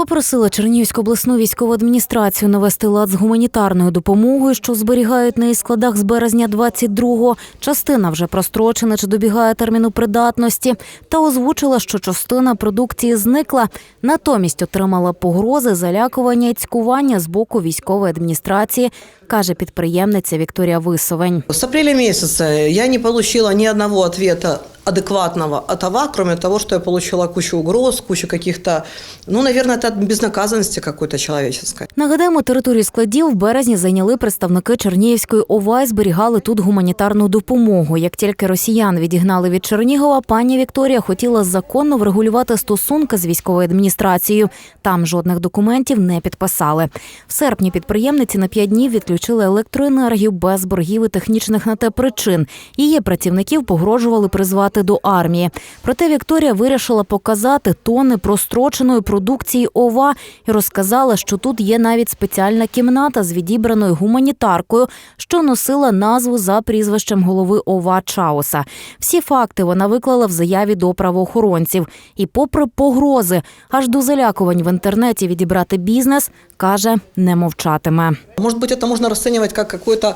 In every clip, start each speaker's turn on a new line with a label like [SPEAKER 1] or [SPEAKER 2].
[SPEAKER 1] Попросила Чернігівську обласну військову адміністрацію навести лад з гуманітарною допомогою, що зберігають на її складах з березня 22-го. Частина вже прострочена чи добігає терміну придатності. Та озвучила, що частина продукції зникла. Натомість отримала погрози, залякування і цькування з боку військової адміністрації, каже підприємниця Вікторія Висовень.
[SPEAKER 2] С апреля месяца я не получила ни одного ответа адекватного от АВА, кроме того, что я получила кучу угроз, кучу каких-то, ну, наверное, это от безнаказанности какой-то человеческой.
[SPEAKER 1] Нагадаємо, територію складів в березні зайняли представники Чернігівської ОВА і зберігали тут гуманітарну допомогу. Як тільки росіян відігнали від Чернігова, пані Вікторія хотіла законно врегулювати стосунки з військовою адміністрацією. Там жодних документів не підписали. В серпні підприємниці на п'ять днів відключили електроенергію без боргів і технічних на те причин. Її працівників погрожували призвати до армії. Проте Вікторія вирішила показати тони простроченої продукції ОВА і розказала, що тут є навіть спеціальна кімната з відібраною гуманітаркою, що носила назву за прізвищем голови ОВА Чауса. Всі факти вона виклала в заяві до правоохоронців. І, попри погрози, аж до залякувань в інтернеті відібрати бізнес, каже, не мовчатиме.
[SPEAKER 2] Может быть, это можно расценивать как какой-то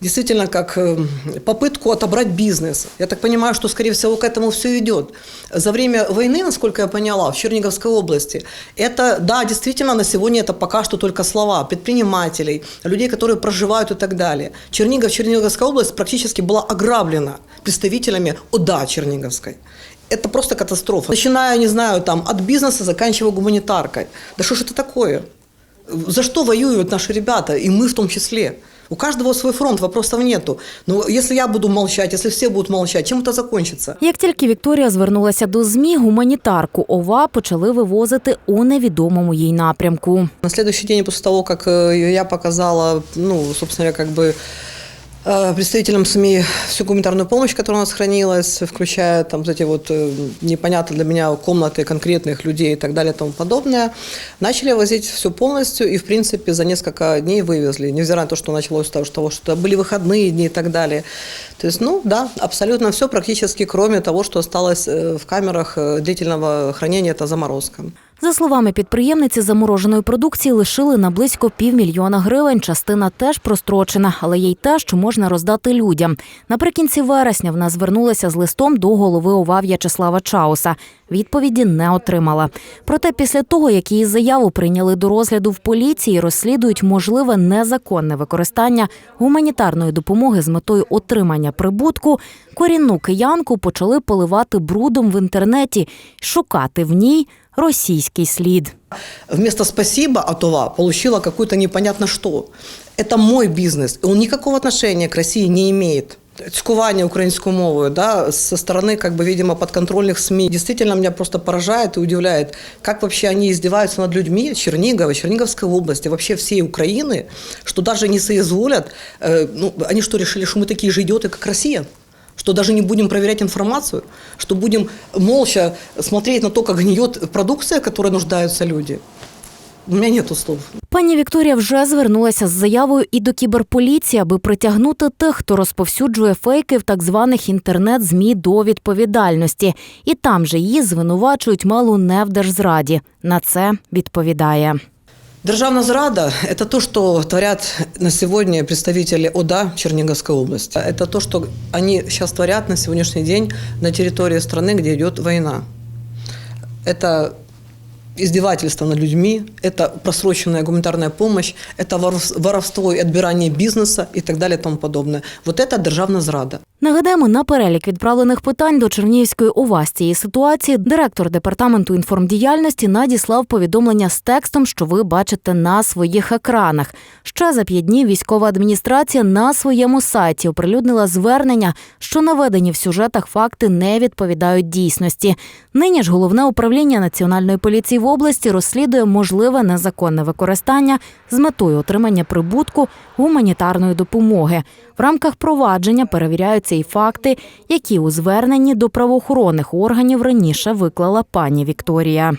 [SPEAKER 2] действительно как э, попытку отобрать бизнес. Я так понимаю, что, скорее всего, к этому все идет. За время войны, насколько я поняла, в Черниговской области, это, да, действительно, на сегодня это пока что только слова предпринимателей, людей, которые проживают и так далее. Чернигов, Черниговская область практически была ограблена представителями ОДА Черниговской. Это просто катастрофа. Начиная, не знаю, там, от бизнеса, заканчивая гуманитаркой. Да что ж это такое? За что воюют наши ребята, и мы в том числе? У каждого свой фронт, вопросов нету. Но если я буду молчать, если все будут молчать, чем это закончится?
[SPEAKER 1] Як тільки Вікторія звернулася до ЗМІ, гуманітарку ОВА почали вивозити у невідомому їй напрямку.
[SPEAKER 2] На следующий день после того, как э, я показала, ну, собственно говоря, как бы э, представителям СМИ всю гуманитарную помощь, которая у нас хранилась, включая там вот эти вот э, непонятно для меня комнаты конкретных людей и так далее и тому подобное, начали возить все полностью и, в принципе, за несколько дней вывезли, невзирая на то, что началось с того, что что были выходные дни и так далее. То есть, ну, да, абсолютно все практически, кроме того, что осталось э, в камерах э, длительного хранения, это заморозка.
[SPEAKER 1] За словами підприємниці, замороженої продукції лишили на близько півмільйона гривень. Частина теж прострочена, але є й те, що можна роздати людям. Наприкінці вересня вона звернулася з листом до голови ОВА В'ячеслава Чауса. Відповіді не отримала. Проте після того, як її заяву прийняли до розгляду в поліції, розслідують можливе незаконне використання гуманітарної допомоги з метою отримання прибутку, корінну киянку почали поливати брудом в інтернеті, шукати в ній російський слід.
[SPEAKER 2] вместо «спасибо» от ОВА получила какое-то непонятно что. Это мой бизнес, и он никакого отношения к России не имеет. Цькування українською мовою да, со стороны, как бы, видимо, подконтрольных СМИ. Действительно, меня просто поражает и удивляет, как вообще они издеваются над людьми Чернигова, Черниговской области, вообще всей Украины, что даже не соизволят, э, ну, они что, решили, что мы такие же идиоты, как Россия? Что даже не будем проверять информацию? Что будем молча смотреть на то, как гниет продукция, которой нуждаются люди? У меня нету слов.
[SPEAKER 1] Пані Вікторія вже звернулася з заявою і до кіберполіції, аби притягнути тих, хто розповсюджує фейки в так званих інтернет-змі до відповідальності. І там же її звинувачують мало не в держзраді. На це відповідає.
[SPEAKER 2] Державная зрада – это то, что творят на сегодня представители ОДА Черниговской области. Это то, что они сейчас творят на сегодняшний день на территории страны, где идет война. Это издевательство над людьми, это просроченная гуманитарная помощь, это воров- воровство и отбирание бизнеса и так далее и тому подобное. Вот это державная зрада.
[SPEAKER 1] Нагадаємо, на перелік відправлених питань до Чернігівської ОВА цієї ситуації директор департаменту інформдіяльності надіслав повідомлення з текстом, що ви бачите на своїх екранах. Ще за п'ять днів військова адміністрація на своєму сайті оприлюднила звернення, що наведені в сюжетах факти не відповідають дійсності. Нині ж головне управління національної поліції в області розслідує можливе незаконне використання з метою отримання прибутку гуманітарної допомоги. В рамках провадження перевіряються і факти, які у зверненні до правоохоронних органів раніше виклала пані Вікторія.